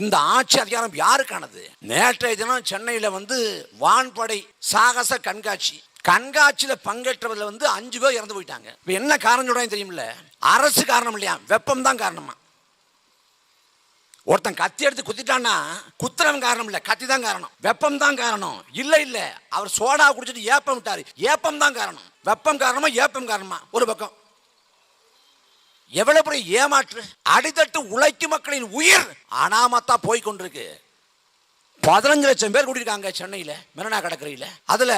இந்த ஆட்சி அதிகாரம் யாருக்கானது? நேற்றைய தினம் சென்னையில் வந்து வான்படை சாகச கண்காட்சி. கண்காட்சியில பங்கேற்றவர்கள் வந்து அஞ்சு பேர் இறந்து போயிட்டாங்க. இப்போ என்ன காரணம் சொல்றாங்க தெரியுமில்ல? அரசு காரணம் இல்லையா? வெப்பம் தான் காரணமா. ஒருத்தன் கத்தி எடுத்து குத்திட்டான்னா குத்துறவன் காரணம் இல்லை கத்தி தான் காரணம். வெப்பம் தான் காரணம். இல்லை இல்லை. அவர் சோடா குடிச்சிட்டு ஏப்பம் விட்டார். ஏப்பம் தான் காரணம். வெப்பம் காரணமா ஏப்பம் காரணமா? ஒரு பக்கம். எவ்வளவு பெரிய ஏமாற்று? அடித்தட்டு உழைக்கும் மக்களின் உயிர் அனாமத்தா போய் கொண்டிருக்கு பதினஞ்சு லட்சம் பேர் கூட்டியிருக்காங்க சென்னையில மெரினா கடற்கரையில. அதுல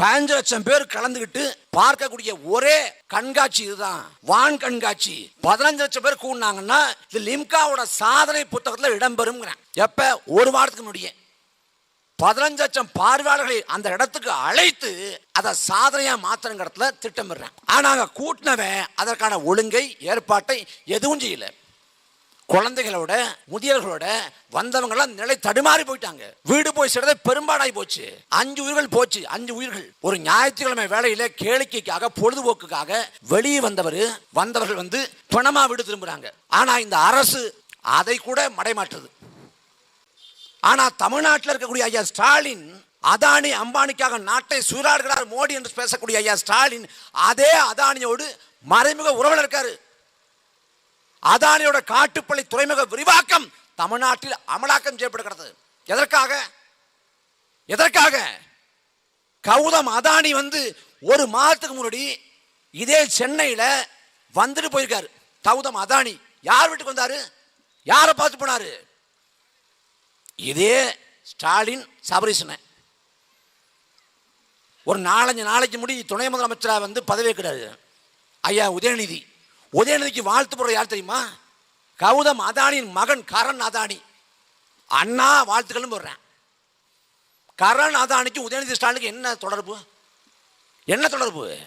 பதினஞ்சு லட்சம் பேர் கலந்துக்கிட்டு பார்க்கக்கூடிய ஒரே கண்காட்சி இதுதான். வான் கண்காட்சி. பதினஞ்சு லட்சம் பேர் கூடினாங்கன்னா இது லிம்காவோட சாதனை புத்தகத்துல இடம்பெறும் எப்ப? ஒரு வாரத்துக்கு முன்னாடியே. பதினஞ்சு லட்சம் பார்வையாளர்களை அந்த இடத்துக்கு அழைத்து அதை சாதனையா மாத்திரங்கிறதுல திட்டமிடுறேன். ஆனா அங்க கூட்டினவன் அதற்கான ஒழுங்கை ஏற்பாட்டை எதுவும் செய்யல. குழந்தைகளோட முதியவர்களோட வந்தவங்கெல்லாம் நிலை தடுமாறி போயிட்டாங்க. வீடு போய் சேர்றதே பெரும்பாடாய் போச்சு. அஞ்சு உயிர்கள் போச்சு அஞ்சு உயிர்கள். ஒரு ஞாயிற்றுக்கிழமை வேலையில கேளிக்கைக்காக பொழுதுபோக்குக்காக வெளியே வந்தவர் வந்தவர்கள் வந்து பணமா வீடு திரும்புறாங்க. ஆனா இந்த அரசு அதை கூட மடைமாற்றுது ஆனால் தமிழ்நாட்டில் இருக்கக்கூடிய ஐயா ஸ்டாலின் அதானி அம்பானிக்காக நாட்டை சூறாடுகிறார் மோடி என்று பேசக்கூடிய ஐயா ஸ்டாலின் அதே அதானியோடு மறைமுக உறவில் இருக்காரு. அதானியோட காட்டுப்பள்ளி துறைமுக விரிவாக்கம் தமிழ்நாட்டில் அமலாக்கம் செய்யப்படுகிறது. எதற்காக? எதற்காக? கௌதம் அதானி வந்து ஒரு மாதத்துக்கு முன்னாடி இதே சென்னையில் வந்துட்டு போயிருக்காரு. கௌதம் அதானி. யார் வீட்டுக்கு வந்தார்? யாரை பார்த்து போனாரு? இதே ஸ்டாலின் சபரிசனை. ஒரு நாலஞ்சு நாளைக்கு முடி துணை முதலமைச்சராக வந்து பதவியேற்கிறாரு ஐயா உதயநிதி. உதயநிதிக்கு வாழ்த்து போடுற யார் தெரியுமா? கௌதம் அதானியின் மகன் கரண் அதானி. அண்ணா வாழ்த்துக்களும் போடுறேன். கரண் அதானிக்கு உதயநிதி ஸ்டாலினுக்கு என்ன தொடர்பு? என்ன தொடர்பு?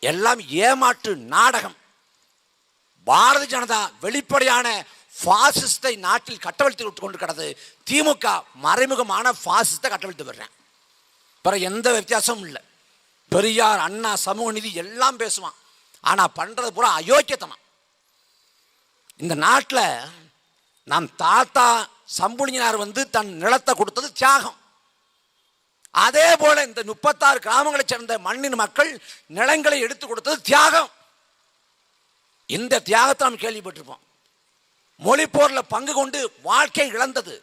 எல்லாம் ஏமாற்று நாடகம். பாரதிய ஜனதா வெளிப்படையான ஃபாசிஸ்டை நாட்டில் கட்டவிழ்த்து விட்டு கொண்டு கிடது திமுக மறைமுகமான ஃபாசிஸ்டை கட்டவிழ்த்து வர்றேன் பிற எந்த வித்தியாசமும் இல்லை. பெரியார் அண்ணா சமூக நிதி எல்லாம் பேசுவான். ஆனால் பண்ணுறது பூரா அயோக்கியத்தனம். இந்த நாட்டில் நம் தாத்தா சம்புலினார் வந்து தன் நிலத்தை கொடுத்தது தியாகம். அதே போல இந்த முப்பத்தாறு கிராமங்களைச் சேர்ந்த மண்ணின் மக்கள் நிலங்களை எடுத்து கொடுத்தது தியாகம். இந்த தியாகத்தை நாம் கேள்விப்பட்டிருப்போம். மொழி போரில் பங்கு கொண்டு வாழ்க்கை இழந்தது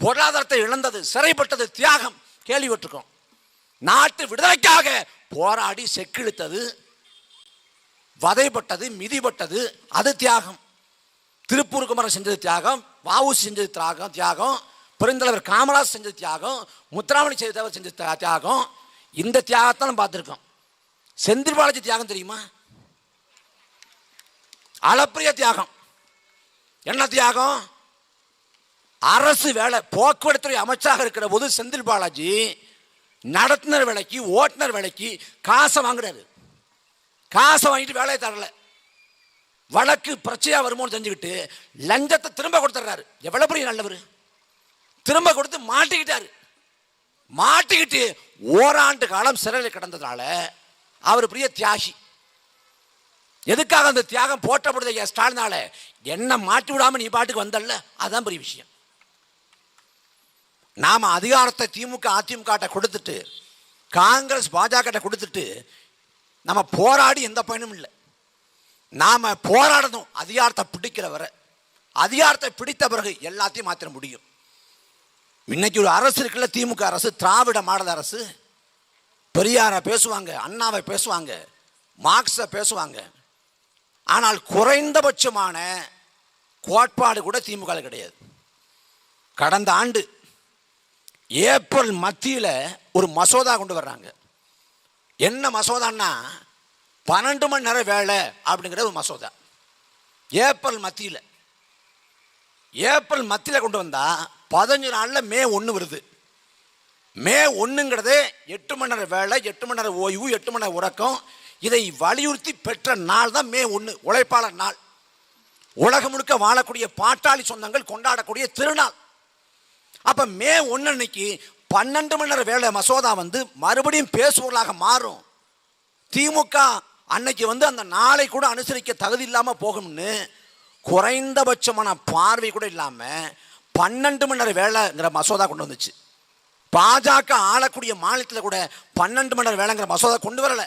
பொருளாதாரத்தை இழந்தது சிறைப்பட்டது தியாகம் கேள்விப்பட்டிருக்கோம். நாட்டு விடுதலைக்காக போராடி செக்கிழுத்தது வதைப்பட்டது மிதிப்பட்டது அது தியாகம். திருப்பூர் குமரன் செஞ்சது தியாகம் வாவுசி செஞ்சது தியாகம் தியாகம் பெருந்தலைவர் காமராஜ் செஞ்சது தியாகம் முத்துராமணி செய்தவர் செஞ்ச தியாகம். இந்த தியாகத்தை நம்ம பார்த்துருக்கோம். செந்தில் பாலாஜி தியாகம் தெரியுமா? அளப்பிரிய தியாகம். என்ன தியாகம்? அரசு வேலை போக்குவரத்துறை அமைச்சராக இருக்கிற போது செந்தில் பாலாஜி நடத்துனர் வேலைக்கு ஓட்டுநர் வேலைக்கு காசை வாங்குறாரு. காசை வாங்கிட்டு வேலையை தரல. வழக்கு பிரச்சனையாக வருமோன்னு செஞ்சுக்கிட்டு லஞ்சத்தை திரும்ப கொடுத்துட்றாரு எவ்வளோ பெரிய நல்லவர்? திரும்ப கொடுத்து மாட்டிக்கிட்டாரு. மாட்டிக்கிட்டு ஓராண்டு காலம் சிறையில் கிடந்ததால அவர் பெரிய தியாகி. எதுக்காக அந்த தியாகம் போற்றப்படுது ஐயா ஸ்டாலினால? என்ன மாட்டி விடாம நீ பாட்டுக்கு வந்தல்ல? அதுதான் பெரிய விஷயம். நாம அதிகாரத்தை திமுக அதிமுக கொடுத்துட்டு காங்கிரஸ் பாஜக கொடுத்துட்டு நம்ம போராடி எந்த பயனும் இல்லை. நாம போராடணும் அதிகாரத்தை பிடிக்கிற வரை. அதிகாரத்தை பிடித்த பிறகு எல்லாத்தையும் மாத்திர முடியும். இன்னைக்கு ஒரு அரசு இருக்குல்ல திமுக அரசு திராவிட மாடல் அரசு. பெரியாரை பேசுவாங்க அண்ணாவை பேசுவாங்க மார்க்ஸை பேசுவாங்க. ஆனால் குறைந்தபட்சமான கோட்பாடு கூட திமுக கிடையாது. கடந்த ஆண்டு ஏப்ரல் மத்தியில் ஒரு மசோதா கொண்டு வர்றாங்க. என்ன மசோதான்னா பன்னெண்டு மணி நேரம் வேலை அப்படிங்கிற ஒரு மசோதா. ஏப்ரல் மத்தியில். ஏப்ரல் மத்தியில் கொண்டு வந்தால் பதினஞ்சு நாளில் மே ஒன்று வருது. மே ஒன்றுங்கிறது எட்டு மணி நேரம் வேலை எட்டு மணி நேரம் ஓய்வு எட்டு மணி நேரம் உறக்கம் இதை வலியுறுத்தி பெற்ற நாள் தான் மே ஒன்று உழைப்பாளர் நாள். உலகம் முழுக்க வாழக்கூடிய பாட்டாளி சொந்தங்கள் கொண்டாடக்கூடிய திருநாள். அப்போ மே ஒன்று அன்னைக்கு பன்னெண்டு மணி நேரம் வேலை மசோதா வந்து மறுபடியும் பேசுபொருளாக மாறும். திமுக அன்னைக்கு வந்து அந்த நாளை கூட அனுசரிக்க தகுதி இல்லாமல் போகும்னு குறைந்தபட்சமான பார்வை கூட இல்லாமல் பன்னெண்டு மணி நேரம் வேலைங்கிற மசோதா கொண்டு வந்துச்சு. பாஜக ஆளக்கூடிய மாநிலத்தில் கூட பன்னெண்டு மணி நேரம் வேலைங்கிற மசோதா கொண்டு வரலை.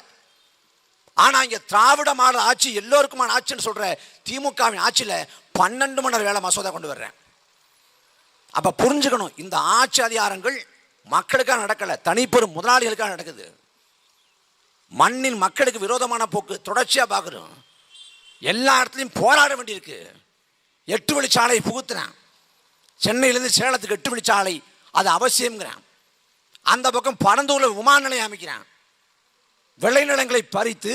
ஆனால் இங்கே திராவிட மாடல் ஆட்சி எல்லோருக்குமான ஆட்சின்னு சொல்கிற திமுகவின் ஆட்சியில் பன்னெண்டு மணி நேரம் வேலை மசோதா கொண்டு வர்றேன். அப்போ புரிஞ்சுக்கணும் இந்த ஆட்சி அதிகாரங்கள் மக்களுக்காக நடக்கலை தனிப்பெரும் முதலாளிகளுக்காக நடக்குது. மண்ணின் மக்களுக்கு விரோதமான போக்கு தொடர்ச்சியாக பார்க்குறோம் எல்லா இடத்துலையும் போராட வேண்டியிருக்கு. எட்டு வழிச்சாலை புகுத்துறான். சென்னையிலேருந்து சேலத்துக்கு எட்டு வழிச்சாலை அது அவசியம்ங்கிறான். அந்த பக்கம் பரந்தூரில் விமான நிலையம் அமைக்கிறான். விளைநிலங்களை பறித்து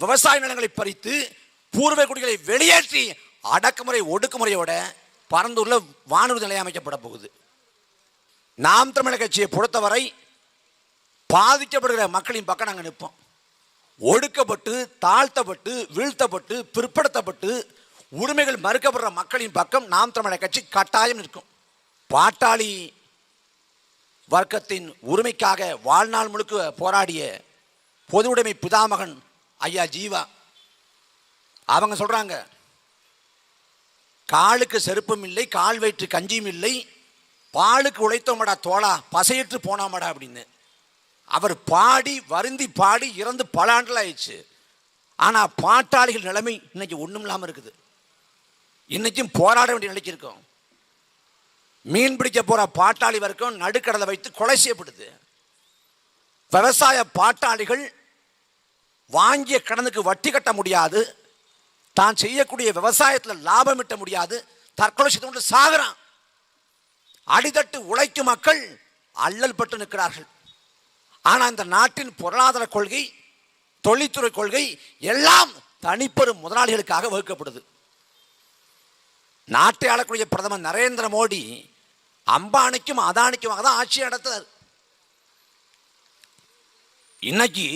விவசாய நிலங்களை பறித்து பூர்வ குடிகளை வெளியேற்றி அடக்குமுறை ஒடுக்குமுறையோட பரந்தூரில் வானூர்தி நிலையம் அமைக்கப்பட போகுது. நாம் தமிழர் கட்சியை பொறுத்தவரை பாதிக்கப்படுகிற மக்களின் பக்கம் நாங்கள் நிற்போம். ஒடுக்கப்பட்டு தாழ்த்தப்பட்டு வீழ்த்தப்பட்டு பிற்படுத்தப்பட்டு உரிமைகள் மறுக்கப்படுற மக்களின் பக்கம் நாம் தமிழர் கட்சி கட்டாயம் நிற்கும். பாட்டாளி வர்க்கத்தின் உரிமைக்காக வாழ்நாள் முழுக்க போராடிய பொது உடைமை பிதாமகன் ஐயா ஜீவா. அவங்க சொல்கிறாங்க காலுக்கு செருப்பும் இல்லை கால் வயிற்று கஞ்சியும் இல்லை பாலுக்கு உழைத்தோமடா தோளா பசையிட்டு போனாமடா அப்படின்னு. அவர் பாடி வருந்தி பாடி இறந்து பல ஆண்டுகள் ஆயிடுச்சு. ஆனால் பாட்டாளிகள் நிலைமை இன்னைக்கு ஒன்றும் இல்லாமல் இருக்குது. இன்னைக்கும் போராட வேண்டிய நிலைக்கு இருக்கோம். மீன் பிடிக்க போகிற பாட்டாளி வரைக்கும் நடுக்கடலை வைத்து கொலை செய்யப்படுது. விவசாய பாட்டாளிகள் வாங்கிய கடனுக்கு வட்டி கட்ட முடியாது. தான் செய்யக்கூடிய விவசாயத்தில் லாபம் ஈட்ட முடியாது. தற்கொலை செய்து கொண்டு சாகிறான். அடித்தட்டு உழைக்கும் மக்கள் அல்லல் பட்டு நிற்கிறார்கள். ஆனால் இந்த நாட்டின் பொருளாதார கொள்கை தொழில்துறை கொள்கை எல்லாம் தனிப்பெரும் முதலாளிகளுக்காக வகுக்கப்படுது. நாட்டை ஆளக்கூடிய பிரதமர் நரேந்திர மோடி அம்பானிக்கும் அதானிக்குமாக தான் ஆட்சி நடத்தார் இன்னைக்கு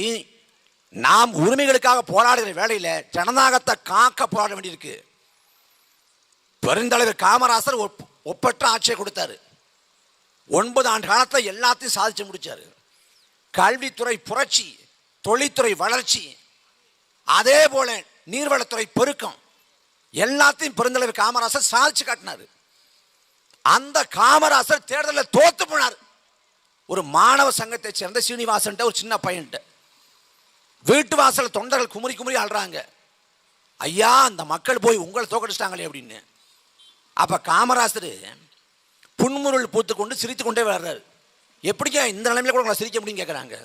நாம் உரிமைகளுக்காக போராடுகிற வேலையில் ஜனநாயகத்தை காக்க போராட வேண்டியிருக்கு. பெருந்தலைவர் காமராசர் ஒப்- ஒப்பற்ற ஆட்சியை கொடுத்தாரு. ஒன்பது ஆண்டு காலத்தில் எல்லாத்தையும் சாதிச்சு முடித்தார் கல்வித்துறை புரட்சி தொழில்துறை வளர்ச்சி அதே போல நீர்வளத்துறை பெருக்கம் எல்லாத்தையும் பெருந்தலைவர் காமராசர் சாதிச்சு காட்டினாரு. அந்த காமராசர் தேர்தலில் தோத்து போனார். ஒரு மாணவ சங்கத்தை சேர்ந்த சீனிவாசன்ட்ட ஒரு சின்ன பையன்ட்டு. வீட்டு வாசல் தொண்டர்கள் குமரி குமரி ஆள்றாங்க. ஐயா அந்த மக்கள் போய் உங்களை தோக்கடிச்சிட்டாங்களே அப்படின்னு. அப்போ காமராசர் புன்முருள் பூத்து கொண்டு சிரித்து கொண்டே வர்றாரு. எப்படிங்க இந்த நிலைமையில கூட உங்களை சிரிக்க முடியும் கேட்குறாங்க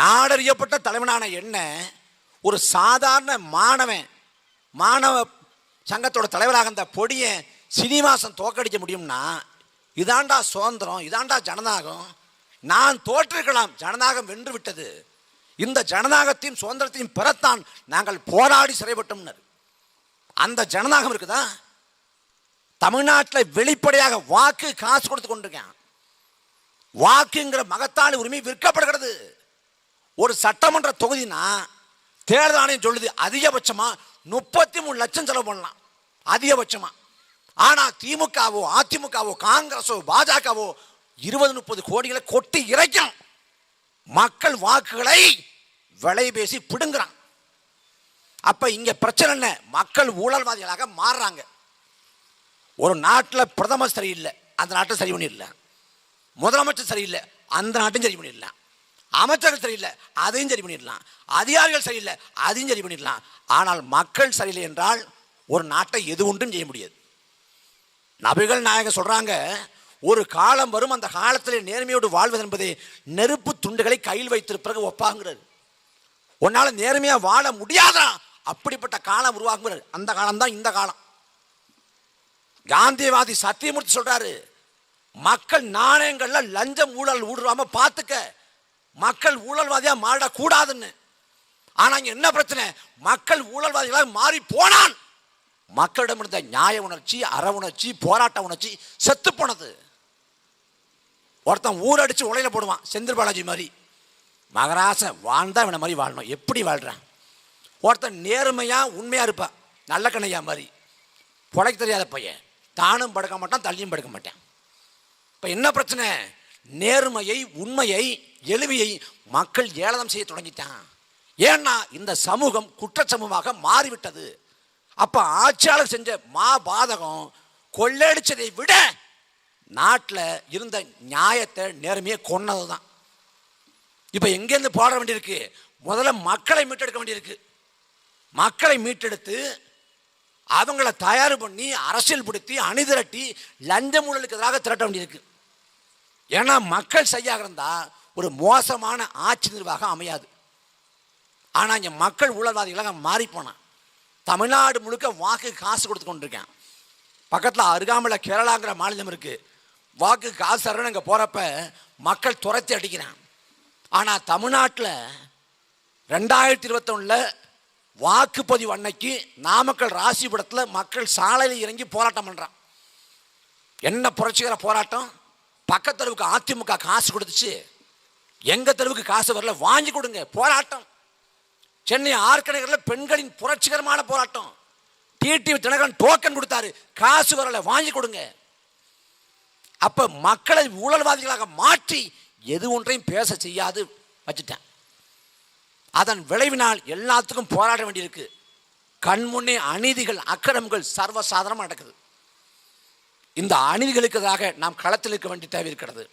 நாடறியப்பட்ட தலைவனான என்ன ஒரு சாதாரண மாணவன் மாணவ சங்கத்தோட தலைவராக இருந்த பொடியை சீனிவாசன் தோக்கடிக்க முடியும்னா இதாண்டா சுதந்திரம் இதாண்டா ஜனநாயகம் நான் தோற்றிருக்கலாம் ஜனநாயகம் வென்று விட்டது. இந்த ஜனநாயகத்தையும் சுதந்திரத்தையும் பெறத்தான் நாங்கள் போராடி சிறைப்பட்டோம்னர். அந்த ஜனநாயகம் இருக்குதா? தமிழ்நாட்டில் வெளிப்படையாக வாக்கு காசு கொடுத்து கொண்டிருக்கேன். வாக்குங்கிற மகத்தான உரிமை விற்கப்படுகிறது. ஒரு சட்டமன்ற தொகுதினா தேர்தல் ஆணையம் சொல்லுது அதிகபட்சமாக முப்பத்தி மூணு லட்சம் செலவு பண்ணலாம். அதிகபட்சமாக ஆனால் திமுகவோ அதிமுகவோ காங்கிரஸோ பாஜகவோ இருபது முப்பது கோடிகளை கொட்டி இறைக்கும் மக்கள் வாக்குகளை விலை பேசி பிடுங்குறான். அப்ப இங்க பிரச்சனை என்ன? மக்கள் ஊழல்வாதிகளாக மாறுறாங்க. ஒரு நாட்டில் பிரதமர் சரியில்லை அந்த நாட்டை சரி பண்ணிடலாம் முதலமைச்சர் சரியில்லை அந்த நாட்டையும் சரி பண்ணிடலாம். அமைச்சர்கள் சரியில்லை அதையும் சரி பண்ணிடலாம். அதிகாரிகள் சரியில்லை அதையும் சரி பண்ணிடலாம். ஆனால் மக்கள் சரியில்லை என்றால் ஒரு நாட்டை எது ஒன்றும் செய்ய முடியாது. நபிகள் நாயகம் சொல்றாங்க ஒரு காலம் வரும் அந்த காலத்தில் நேர்மையோடு வாழ்வது என்பது நெருப்பு துண்டுகளை கையில் வைத்திருப்பிறகு ஒப்பாங்கிறது உன்னால நேர்மையாக வாழ முடியாதா? அப்படிப்பட்ட காலம் உருவாகுங்கிறது அந்த காலம் தான் இந்த காலம். காந்தியவாதி சத்தியமூர்த்தி சொல்றாரு மக்கள் நாணயங்களில் லஞ்சம் ஊழல் ஊடுறாம பார்த்துக்க மக்கள் ஊழல்வாதியாக மாறக்கூடாதுன்னு. ஆனால் இங்க என்ன பிரச்சனை? மக்கள் ஊழல்வாதிகளாக மாறி போனான். மக்களிடம் இருந்த நியாய உணர்ச்சி அற உணர்ச்சி போராட்ட உணர்ச்சி செத்து போனது. ஒருத்தன் ஊரடிச்சு உலையில போடுவான் செந்தில் பாலாஜி மாதிரி. மகராசன் வாழ்ந்தா இவனை மாதிரி வாழணும். எப்படி வாழ்கிறான் ஒருத்தன் நேர்மையாக உண்மையாக இருப்பான் நல்ல கண்ணையா மாதிரி. பொழைக்க தெரியாத பையன். தானும் படுக்க மாட்டான் தள்ளியும் படுக்க மாட்டான். இப்போ என்ன பிரச்சனை? நேர்மையை உண்மையை எளிமையை மக்கள் ஏளனம் செய்ய தொடங்கிட்டான். ஏன்னா இந்த சமூகம் குற்ற சமூகமாக மாறிவிட்டது. அப்போ ஆட்சியாளர் செஞ்ச மா பாதகம் கொள்ளடிச்சதை விட நாட்டில் இருந்த நியாயத்தை நேர்மையை கொன்னது தான் இப்போ எங்கேருந்து போட வேண்டியிருக்கு? முதல்ல மக்களை மீட்டெடுக்க வேண்டியிருக்கு. மக்களை மீட்டெடுத்து அவங்கள தயார் பண்ணி அரசியல் படுத்தி அணிதிரட்டி லஞ்ச ஊழலுக்கு எதிராக திரட்ட வேண்டியிருக்கு. ஏன்னா மக்கள் சரியாக இருந்தால் ஒரு மோசமான ஆட்சி நிர்வாகம் அமையாது. ஆனால் இங்கே மக்கள் ஊழல்வாதிகளாக மாறிப்போனான் தமிழ்நாடு முழுக்க வாக்கு காசு கொடுத்து கொண்டிருக்கேன். பக்கத்தில் அருகாமலை கேரளாங்கிற மாநிலம் இருக்குது வாக்கு காசு தரணும் இங்கே போகிறப்ப மக்கள் துரத்தி அடிக்கிறான் ஆனால் தமிழ்நாட்டில் ரெண்டாயிரத்தி இருபத்தொன்னில் வாக்குப்பதிவு அன்னைக்கு நாமக்கல் ராசிபுரத்தில் மக்கள் சாலையில் இறங்கி போராட்டம் பண்ணுறான் என்ன புரட்சிகர போராட்டம்? பக்கத்து அதிமுக காசு கொடுத்துச்சு. எங்கள் தெருவுக்கு காசு வரல? வாங்கி கொடுங்க. போராட்டம். சென்னை ஆர்கநகரில் பெண்களின் புரட்சிகரமான போராட்டம். டிடிவி தினகரன் டோக்கன் கொடுத்தாரு. காசு வரல வாங்கி கொடுங்க. அப்ப மக்களை ஊழல்வாதிகளாக மாற்றி எது ஒன்றையும் பேச செய்யாது வச்சுட்டேன். அதன் விளைவினால் எல்லாத்துக்கும் போராட வேண்டியிருக்கு. கண்முன்னே அநீதிகள் அக்கிரமங்கள் சர்வசாதாரணமாக நடக்குது. இந்த அநீதிகளுக்கு எதிராக நாம் களத்தில் இருக்க வேண்டிய தேவை இருக்கிறது.